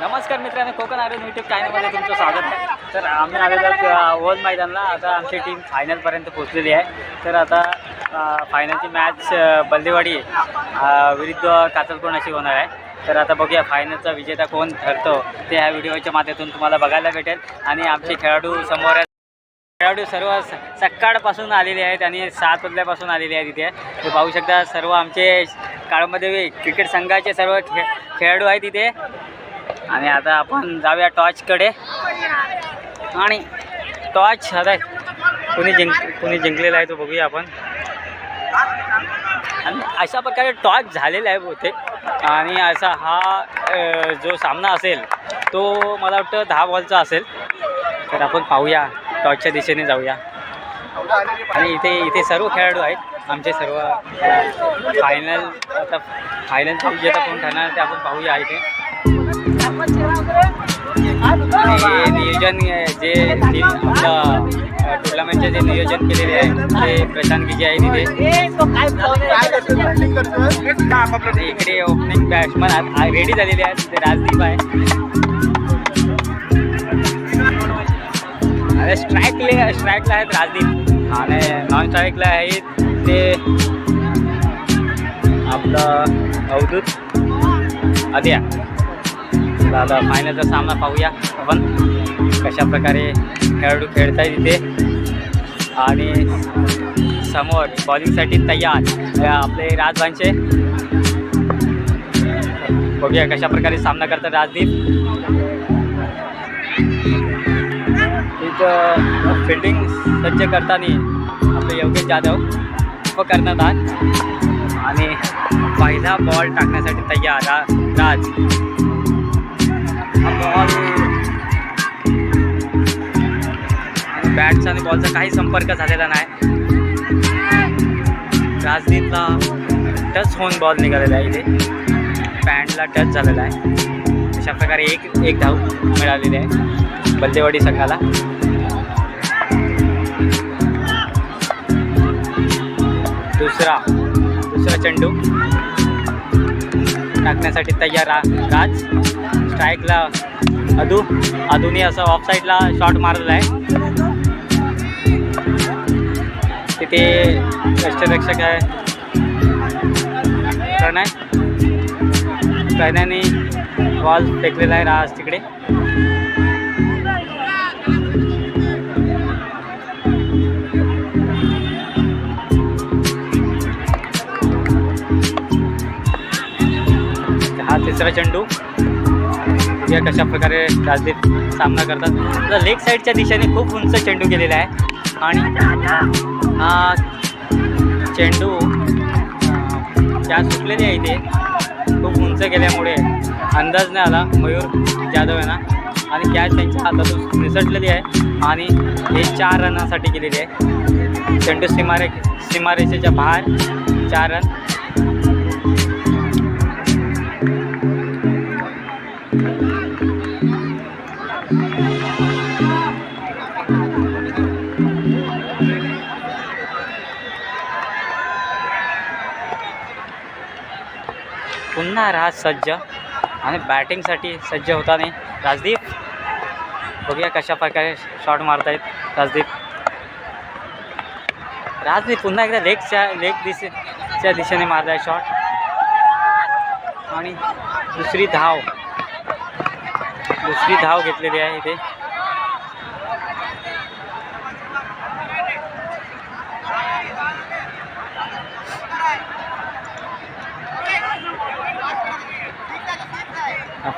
नमस्कार मित्रांनो कोकण आरोग्य यूट्यूब चॅनलमध्ये तुमचं स्वागत आहे. तर आम्ही आलेलो ओल मैदानला. आता आमची टीम फायनलपर्यंत पोहोचलेली आहे. तर आता फायनलची मॅच बल्देवाडी विरुद्ध काचलकोण अशी होणार आहे. तर आता बघूया फायनलचा विजेता कोण ठरतो ते ह्या व्हिडिओच्या माध्यमातून तुम्हाला बघायला भेटेल. आणि आमचे खेळाडू समोर खेळाडू सर्व सकाळपासून आलेले आहेत आणि सात वाजल्यापासून आलेले आहेत इथे. ते पाहू शकता सर्व आमचे काळमध्ये क्रिकेट संघाचे सर्व खे खेळाडू आहेत इथे. आणि आता आपण जाऊया टॉर्चकडे आणि टॉर्च आता कोणी जिंक कोणी जिंकलेला आहे तो बघूया आपण. आणि अशा प्रकारे टॉर्च झालेला आहे बहुतेक. आणि असा हा जो सामना असेल तो मला वाटतं दहा बॉलचा असेल. तर आपण पाहूया टॉर्चच्या दिशेने जाऊया. आणि इथे इथे सर्व खेळाडू आहेत. आमचे सर्व फायनल आता फायनलचा विजेता कोण ठरणार ते आपण पाहूया इथे. आणि हे नियोजन जे टुर्नामेंटचे जे नियोजन केलेले आहे ते प्रशांत विजय आहे तिथे. इकडे ओपनिंग बॅट्समन रेडी झालेले आहेत ते राजदीप आहे. अरे स्ट्राईकले स्ट्राईकला आहेत राजदीप. आणि नॉन स्ट्राईकला आहेत ते आपलं अवधूत अद्या चला आता फायनलचा सामना पाहूया आपण. कशा प्रकारे खेळाडू खेळत आहे तिथे. आणि समोर बॉलिंगसाठी तयार आपले राजवांचे बघूया कशा प्रकारे सामना करतात राजदीप. इथं फिल्डिंग सज्ज करताना आपले योगेश जाधव व कर्णधार आणि पहिला बॉल टाकण्यासाठी तयार रा राज. बॉल बॅटचा आणि बॉलचा काही संपर्क झालेला नाही. राजनीतला टच होऊन बॉल निघालेला आहे इथे. पॅन्टला टच झालेला आहे. अशा प्रकारे एक एक धाव मिळालेली आहे. बल्लेवाडी संघाला. दुसरा दुसरा चेंडू. टाकण्यासाठी तयार रा राज. स्ट्राईकला अदू अदूनी असं ऑफ साईडला शॉट मारलेला आहे. तिथे यष्टरक्षक आहे. प्रणय प्रणयने बॉल फेकलेला आहे राज तिकडे. हा तिसरा चेंडू. बघूया कशा प्रकारे राजदीप सामना करतात. तर लेग साईडच्या दिशेने खूप उंच चेंडू गेलेला आहे. आणि हा चेंडू त्या सुटलेली आहे इथे खूप उंच गेल्यामुळे अंदाज नाही आला. मयूर जाधव यांना आणि कॅच त्यांच्या हातातून निसटलेली आहे. आणि हे चार रनासाठी गेलेली आहे. चेंडू सीमारे सीमारेषेच्या बाहेर चार रन. पुन्हा राज सज्ज. आणि बॅटिंगसाठी सज्ज होताना राजदीप. बघूया कशा प्रकारे शॉट मारतायत राजदीप. राजदीप पुन्हा एकदा लेगच्या लेग दिशेच्या दिशेने मारला आहे शॉट आणि दुसरी धाव. दुसरी धाव घेतलेली आहे इथे.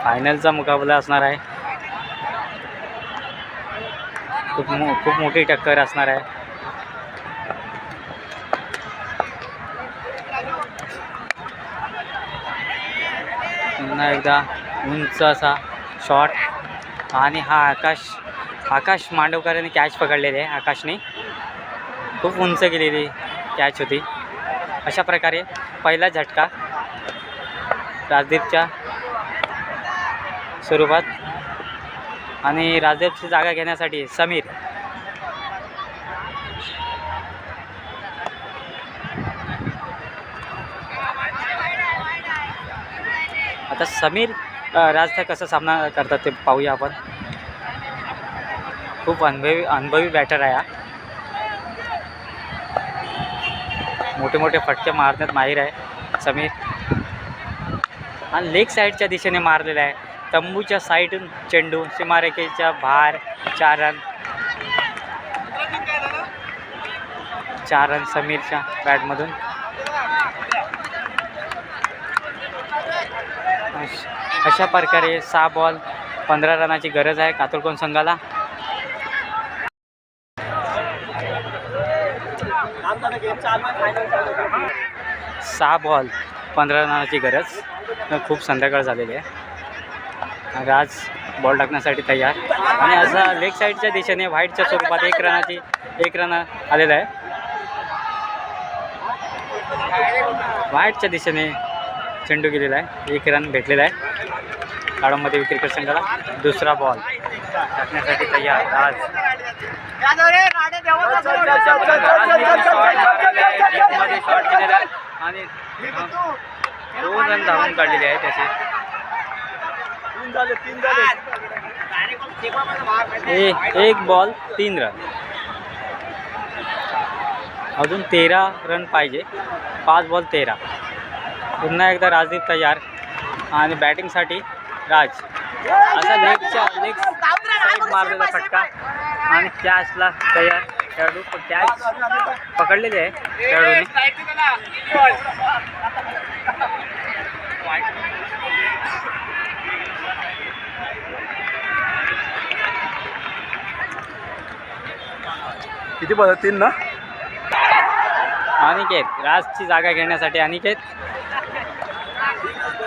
फायनलचा मुकाबला असणार आहे. खूप मो खूप मोठी टक्कर असणार आहे. पुन्हा एकदा उंच असा शॉट आणि हा आकाश आकाश मांडवकरांनी कॅच पकडलेली आहे आकाशने. खूप उंच गेलेली कॅच होती. अशा प्रकारे पहिला झटका राजदीपच्या स्वरूपात आणि राजदेवची जागा घेण्यासाठी समीर. आता समीर राजचा कसा सामना करतात ते पाहूया आपण. खूप अनुभवी अनुभवी बॅटर आहे हा. मोठे मोठे फटके मारण्यात माहीर आहे समीर. आणि लेग साईडच्या दिशेने मारलेला आहे. तंबूच्या साईडून चेंडू सीमारेखेच्या बाहेर चार रन चार रन समीरच्या बॅटमधून. अश- अशा प्रकारे सहा बॉल पंधरा रनाची गरज आहे कातुरकोण संघाला. सहा बॉल पंधरा रनाची गरज. खूप संध्याकाळ झालेली आहे. आज बॉल टाकण्यासाठी तयार. आणि असं लेग साईडच्या दिशेने व्हाईटच्या स्वरूपात एक रनाची एक रन आलेला आहे. व्हाईटच्या दिशेने चेंडू गेलेला आहे. एक रन भेटलेला आहे. काळामध्ये क्रिकेट संघाला दुसरा बॉल टाकण्यासाठी तयार. आज आणि दोन रन धावून काढलेले आहे त्याचे एक बॉल तीन रन अजून तेरा रन पाहिजे. पाच बॉल तेरा. पुन्हा एकदा राजदीप तयार आणि बॅटिंगसाठी राज. असा लेगच्या लेग साईड मारलेला फटका. आणि कॅचला तयार. खेळाडू कॅच पकडलेली आहे खेळाडूने. किती पद तीन ना? अनिकेत राजची जागा घेण्यासाठी अनिकेत.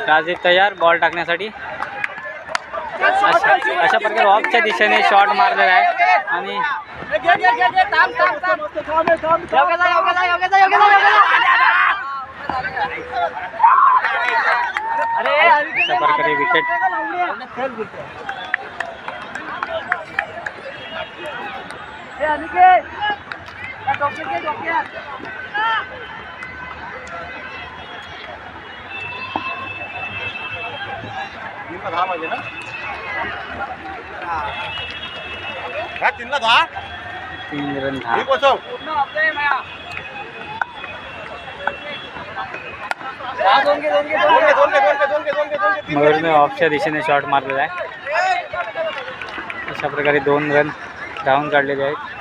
राजदीप तयार बॉल टाकण्यासाठी. अशा अशा प्रकारे ऑफच्या दिशेने शॉट मारलेला आहे. आणि अशा प्रकारे विकेट Ya Niki. Ya ऑफच्या दिशेने शॉट मारलेला आहे. अशा प्रकारे दोन रन धावून काढलेले आहेत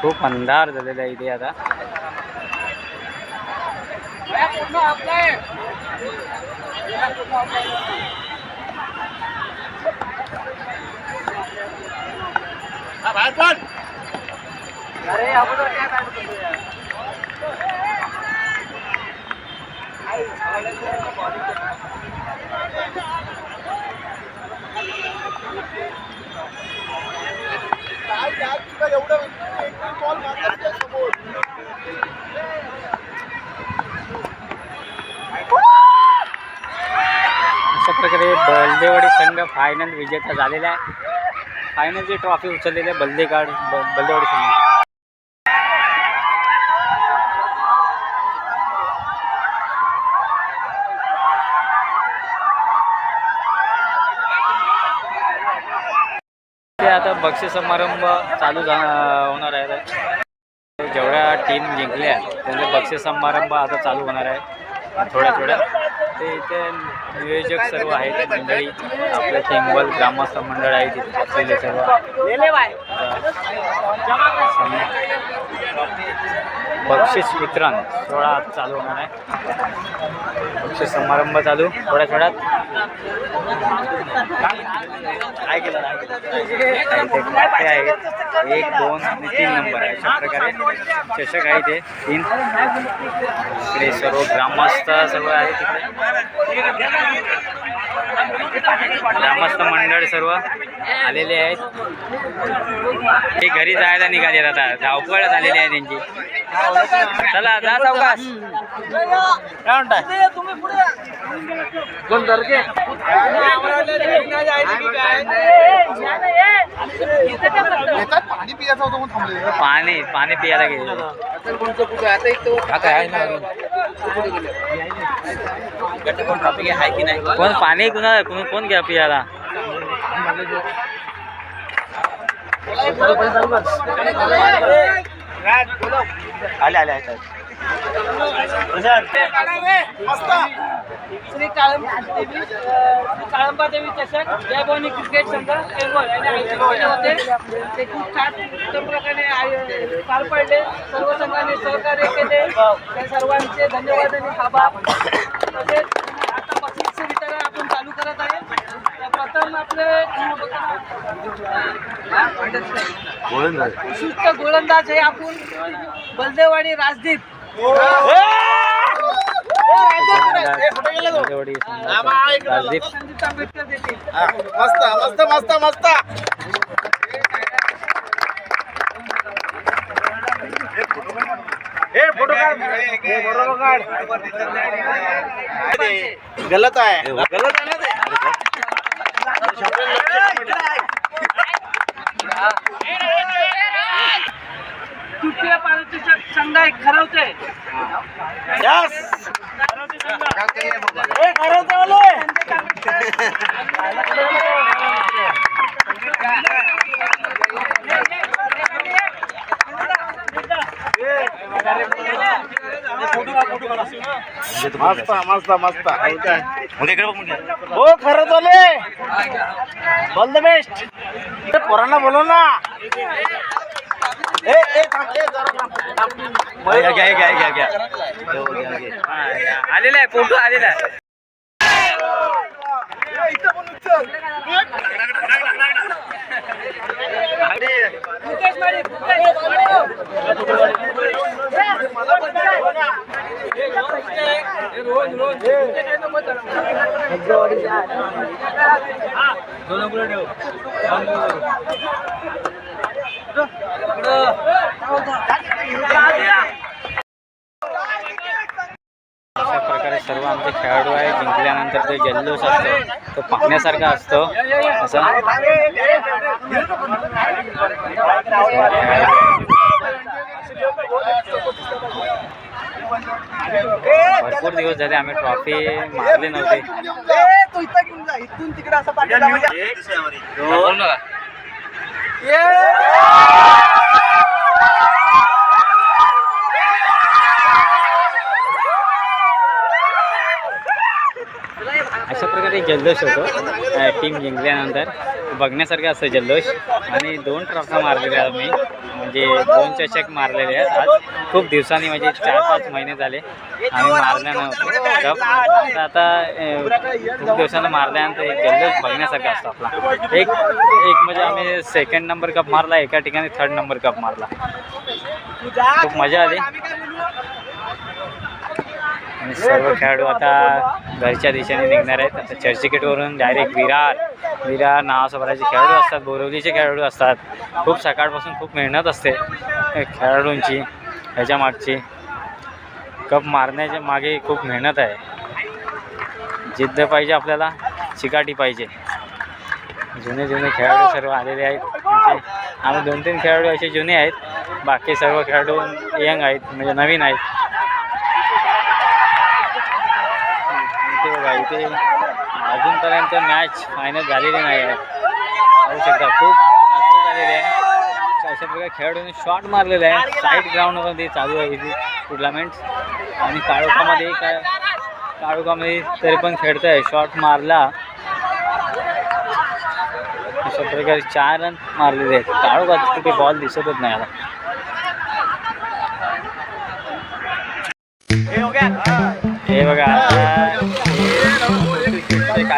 खूप अंधार झालेला आहे इथे आता। हा, बाहेर पण काय काय तुला एवढं एक बॉल मारला तुझ्या समोर अशा प्रकारे बलदेवाडी संघ फायनल विजेता झालेला आहे. फायनलची ट्रॉफी उचललेली आहे बल्देगाड ब बल्देवाडी संघ ते आता बक्षीस समारंभ चालू झा होणार आहे. जेवढ्या टीम जिंकल्या त्यांचे बक्षीस समारंभ आता चालू होणार आहे. थोड्या थोड्या. ते इथे नियोजक सर्व आहेत मंडळी. आपलं थेंगवल ग्रामस्थ मंडळ आहे तिथे बसलेले सर्व. सम- बक्षीस वितरण सोहळा आज चालू होणार आहे. बक्षीस समारंभ चालू. थोड्या थोड्यात. काय केलं आहेत. एक दोन आणि तीन नंबर आहे. अशा प्रकारे चषक आहे ते. तीन. इकडे सर्व ग्रामस्थ सर्व आहे तिकडे. ग्रामस्थ मंडळ सर्व आलेले आहेत. ते घरी जायला निघाले आता. धावपळ झालेली आहे त्यांची. चला जा सावकाश. काय म्हणताय दोन तारखे येतात पाणी पियाचं होतं म्हणून थांबले पाणी पाणी पियाला गेले आता आहे ना? तिकडचं कोण ट्रॉफिक आहे की नाही कोण पाणी कुणा कोण कोण घ्या पियाला? आले आले आहेत श्री काळंब देवी काळंबा देवी चषक जय भवानी क्रिकेट संघ एल्बोल यांनी आयोजित केले होते. ते खूप छान उत्तम प्रकारे पार पडले. सर्व संघाने सहकार्य केले. त्या सर्वांचे धन्यवाद आणि आभार. तसेच आता बक्षीस वितरण आपण चालू करत आहे. प्रथम आपले विशिष्ट गोलंदाज हे आपण राजदीप. राजवाडी राजदीप संदीप आंबेडकर देतील. हा, मस्त मस्त मस्त मस्त ए फोटो काढ ए, बरोबर काढ गलत आहे. गलत आहे ना ते? तृतीय पारितोषिक संघ एक ठरवते. यस ए खरं बोले मस्त मस्त मस्त हो. खरं चाले ऑल द बेस्ट पोरांना बोलव ना ए ए थांब, घ्या घ्या घ्या घ्या आलेला आहे फोटो आलेला आहे अशा प्रकारे सर्व आमचे खेळाडू आहे जिंकल्यानंतर ते जल्लोष असतो तो पाहण्यासारखा असतो. असं. दिवस झाले आम्ही ट्रॉफी मारली नव्हती. म्हणजे नका. अशा प्रकारे जल्लोष होतो. टीम जिंकल्यानंतर. बघण्यासारखं असतं जल्लोष. आणि दोन ट्रॉफा मारलेल्या आम्ही. म्हणजे दोन चषक मारलेले आहेत आज. खूप दिवसांनी म्हणजे चार पाच महिने झाले. आम्ही मारल्या नव्हतो. कप तर आता खूप दिवसांनी मारल्यानंतर एक जल्लोष बघण्यासारखा असतो आपला. एक एक म्हणजे आम्ही सेकंड नंबर कप मारला एका ठिकाणी थर्ड नंबर कप मारला. खूप मजा आली. आणि सर्व खेळाडू आता घरच्या दिशेने निघणार आहेत. आता चर्चगेटवरून डायरेक्ट विरार. विरार नावासोबराचे खेळाडू असतात. बोरवलीचे खेळाडू असतात. खूप सकाळपासून खूप मेहनत असते खेळाडूंची. ह्याच्या मागची. कप मारण्याच्या मागे खूप मेहनत आहे. जिद्द पाहिजे आपल्याला. चिकाटी पाहिजे. जुने जुने खेळाडू सर्व आलेले आहेत. म्हणजे आम्ही दोन तीन खेळाडू असे जुने आहेत. बाकी सर्व खेळाडू यंग आहेत. म्हणजे नवीन आहेत. इथे अजूनपर्यंत मॅच फायनल झालेली नाही आहे. पाहू शकता खूप झालेली आहे. अशा प्रकारे खेळाडूंनी शॉट मारलेले आहे. साईड ग्राउंडमध्ये चालू आहे इथे टुर्नामेंट आणि काळोखामध्ये काय काळोखामध्ये तरी पण खेळत आहे शॉट मारला. अशा प्रकारे चार रन मारलेले आहेत. काळोखात कुठे बॉल दिसतच नाही आता. हे बघा.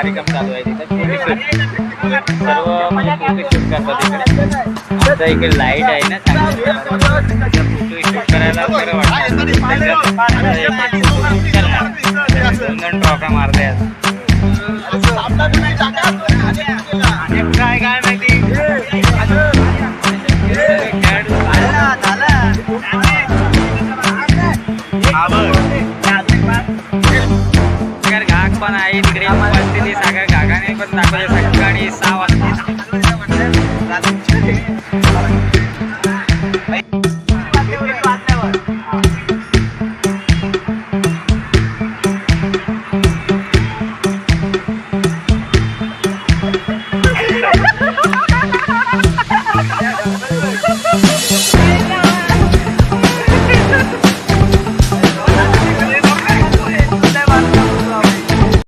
कार्यक्रम चालू आहे तिथे. फोटोशूट सर्व म्हणजे फोटोशूट करतात इकडे. आता इकडे लाइट आहे ना चांगली फोटोशूट करायला बरं वाटतं. काय काय माहिती? पण आहे तिकडे. पण दाखवले